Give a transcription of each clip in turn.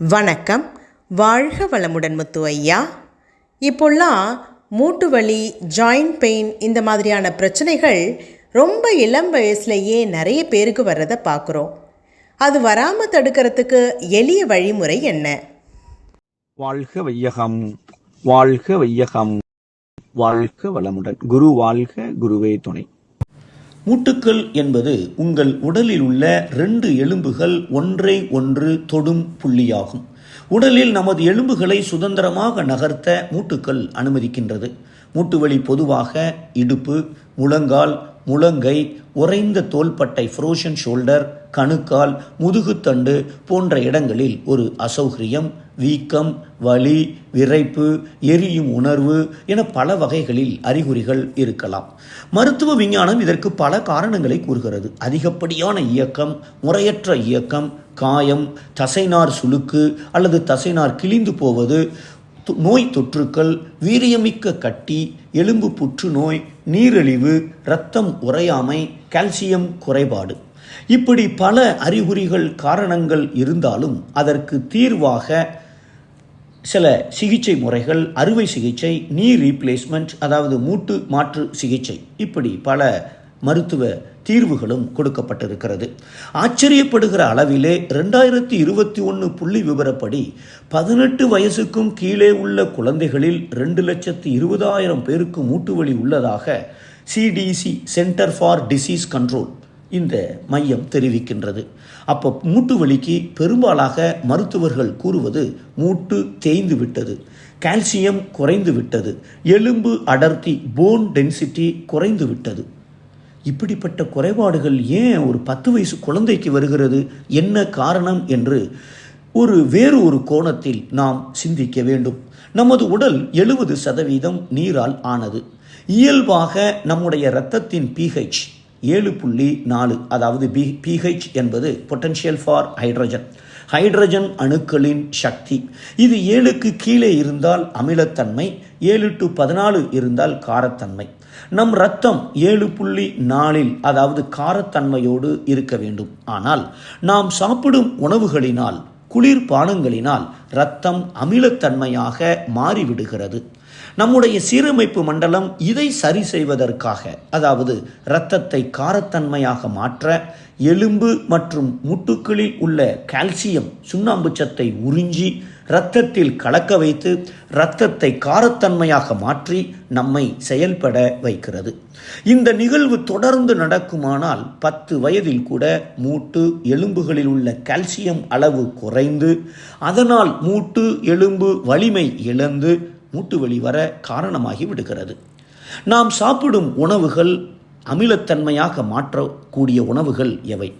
வணக்கம். வாழ்க வளமுடன் முத்து ஐயா. இப்போல்லாம் மூட்டு வலி ஜாயிண்ட் பெயின் இந்த மாதிரியான பிரச்சனைகள் ரொம்ப இளம் வயசுலேயே நிறைய பேருக்கு வர்றதை பார்க்குறோம். அது வராமல் தடுக்கிறதுக்கு எளிய வழிமுறை என்ன? வாழ்க வையகம் வாழ்க வையகம் வாழ்க வளமுடன். குரு வாழ்க குருவே துணை. மூட்டுக்கள் என்பது உங்கள் உடலில் உள்ள ரெண்டு எலும்புகள் ஒன்றை ஒன்று தொடும் புள்ளியாகும். உடலில் நமது எலும்புகளை சுதந்திரமாக நகர்த்த மூட்டுக்கள் அனுமதிக்கின்றது. மூட்டுவலி பொதுவாக இடுப்பு முழங்கால் முழங்கை உறைந்த தோள்பட்டை ஃப்ரோஷன் ஷோல்டர் கணுக்கால் முதுகுத்தண்டு போன்ற இடங்களில் ஒரு அசௌகரியம் வீக்கம் வலி விரைப்பு எரியும் உணர்வு என பல வகைகளில் அறிகுறிகள் இருக்கலாம். மருத்துவ விஞ்ஞானம் இதற்கு பல காரணங்களை கூறுகிறது. அதிகப்படியான இயக்கம் முறையற்ற இயக்கம் காயம் தசைநார் சுழுக்கு அல்லது தசைநார் கிழிந்து போவது நோய் தொற்றுக்கள் வீரியமிக்க கட்டி எலும்பு புற்றுநோய் நீரிழிவு இரத்தம் உறையாமை கால்சியம் குறைபாடு. இப்படி பல அறிகுறிகள் காரணங்கள் இருந்தாலும் அதற்கு தீர்வாக சில சிகிச்சை முறைகள் அறுவை சிகிச்சை நீ ரீப்ளேஸ்மெண்ட் அதாவது மூட்டு மாற்று சிகிச்சை. இப்படி பல மருத்துவ தீர்வுகளும் கொடுக்கப்பட்டிருக்கிறது. ஆச்சரியப்படுகிற அளவிலே ரெண்டாயிரத்தி இருபத்தி ஒன்று புள்ளி விவரப்படி பதினெட்டு வயசுக்கும் கீழே உள்ள குழந்தைகளில் ரெண்டு லட்சத்தி இருபதாயிரம் பேருக்கு மூட்டு வலி உள்ளதாக CDC centre for disease control இந்த மையம் தெரிவிக்கின்றது. அப்போ மூட்டு வலிக்கு பெரும்பாலாக மருத்துவர்கள் கூறுவது மூட்டு தேய்ந்து விட்டது கால்சியம் குறைந்து விட்டது எலும்பு அடர்த்தி போன் டென்சிட்டி குறைந்து விட்டது. இப்படிப்பட்ட குறைபாடுகள் ஏன் ஒரு பத்து வயசு குழந்தைக்கு வருகிறது? என்ன காரணம்? என்று ஒரு வேறு ஒரு கோணத்தில் நாம் சிந்திக்க வேண்டும். நமது உடல் எழுபது சதவீதம் நீரால் ஆனது. இயல்பாக நம்முடைய இரத்தத்தின் பிஹெச் ஏழு புள்ளி நாலு அதாவது பி பிஹெச் என்பது பொட்டன்ஷியல் ஃபார் ஹைட்ரஜன் ஹைட்ரஜன் அணுக்களின் சக்தி. இது ஏழுக்கு கீழே இருந்தால் அமிலத்தன்மை ஏழு டு பதினாலு இருந்தால் காரத்தன்மை. நம் ரத்தம் ஏழு புள்ளி நாலில் அதாவது காரத்தன்மையோடு இருக்க வேண்டும். ஆனால் நாம் சாப்பிடும் உணவுகளினால் குளிர் பானங்களினால் இரத்தம் அமிலத்தன்மையாக மாறிவிடுகிறது. நம்முடைய சீரமைப்பு மண்டலம் இதை சரி செய்வதற்காக அதாவது இரத்தத்தை காரத்தன்மையாக மாற்ற எலும்பு மற்றும் முட்டுக்களில் உள்ள கால்சியம் சுண்ணாம்பு சத்தை உறிஞ்சி இரத்தத்தில் கலக்க வைத்து இரத்தத்தை காரத்தன்மையாக மாற்றி நம்மை செயல்பட வைக்கிறது. இந்த நிகழ்வு தொடர்ந்து நடக்குமானால் பத்து வயதில் கூட மூட்டு எலும்புகளில் உள்ள கால்சியம் அளவு குறைந்து அதனால் மூட்டு எலும்பு வலிமை இழந்து மூட்டு வலி வர காரணமாகி விடுகிறது. நாம் சாப்பிடும் உணவுகள் அமிலத்தன்மையாக மாற்றக்கூடிய உணவுகள் எவை?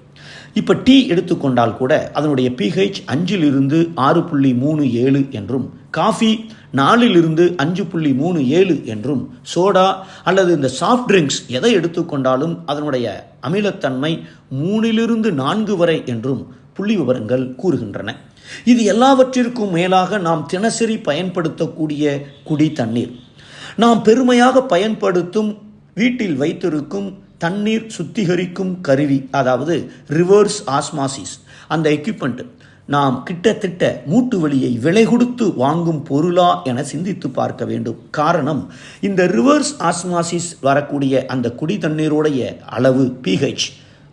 இப்போ டீ எடுத்துக்கொண்டால் கூட அதனுடைய பிஹெச் அஞ்சிலிருந்து ஆறு புள்ளி மூணு ஏழு என்றும் காஃபி நாலிலிருந்து அஞ்சு புள்ளி மூணு ஏழு என்றும் சோடா அல்லது இந்த சாஃப்ட் ட்ரிங்க்ஸ் எதை எடுத்துக்கொண்டாலும் அதனுடைய அமிலத்தன்மை மூணிலிருந்து நான்கு வரை என்றும் புள்ளி விவரங்கள் கூறுகின்றன. இது எல்லாவற்றிற்கும் மேலாக நாம் தினசரி பயன்படுத்தக்கூடிய குடி தண்ணீர். நாம் பெருமையாக பயன்படுத்தும் வீட்டில் வைத்திருக்கும் தண்ணீர் சுத்திகரிக்கும் கருவி அதாவது ரிவர்ஸ் ஆஸ்மாசிஸ் அந்த எக்யூப்மெண்ட் நாம் கிட்டத்தட்ட மூட்டு வலியை விலை கொடுத்து வாங்கும் பொருளா என சிந்தித்து பார்க்க வேண்டும். காரணம் இந்த ரிவர்ஸ் ஆஸ்மாசிஸ் வரக்கூடிய அந்த குடி தண்ணீருடைய அளவு பிஹெச்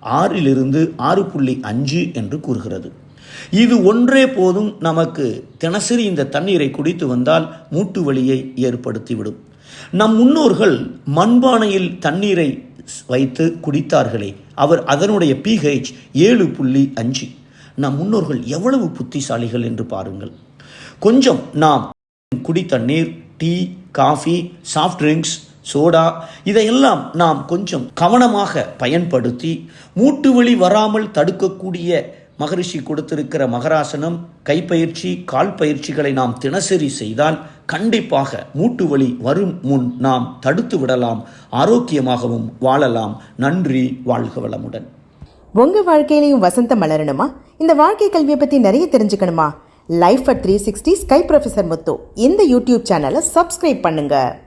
ஆறிலிருந்து ஆறு புள்ளி அஞ்சு என்று கூறுகிறது. இது ஒன்றே போதும் நமக்கு தினசரி இந்த தண்ணீரை குடித்து வந்தால் மூட்டு வலியை ஏற்படுத்திவிடும். நம் முன்னோர்கள் மண்பானையில் தண்ணீரை வைத்து குடித்தார்களே அவர் அதனுடைய பிஹெச் ஏழு புள்ளி அஞ்சு. நம் முன்னோர்கள் எவ்வளவு புத்திசாலிகள் என்று பாருங்கள். கொஞ்சம் நாம் குடித்த நீர் tea coffee soft drinks soda. இதையெல்லாம் நாம் கொஞ்சம் கவனமாக பயன்படுத்தி மூட்டு வலி வராமல் தடுக்கக்கூடிய மகரிஷி கொடுத்திருக்கிற மகராசனம் கைப்பயிற்சி கால் பயிற்சிகளை நாம் தினசரி செய்தால் கண்டிப்பாக மூட்டு வலி வரும் முன் நாம் தடுத்து விடலாம் ஆரோக்கியமாகவும் வாழலாம். நன்றி வாழ்க வளமுடன். உங்க வாழ்க்கையிலையும் வசந்தம் மலரணுமா? இந்த வாழ்க்கை கல்வியை பற்றி நிறைய தெரிஞ்சுக்கணுமா? Life at three sixty sky professor Muthu. இந்த யூடியூப் சேனலை சப்ஸ்கிரைப் பண்ணுங்கள்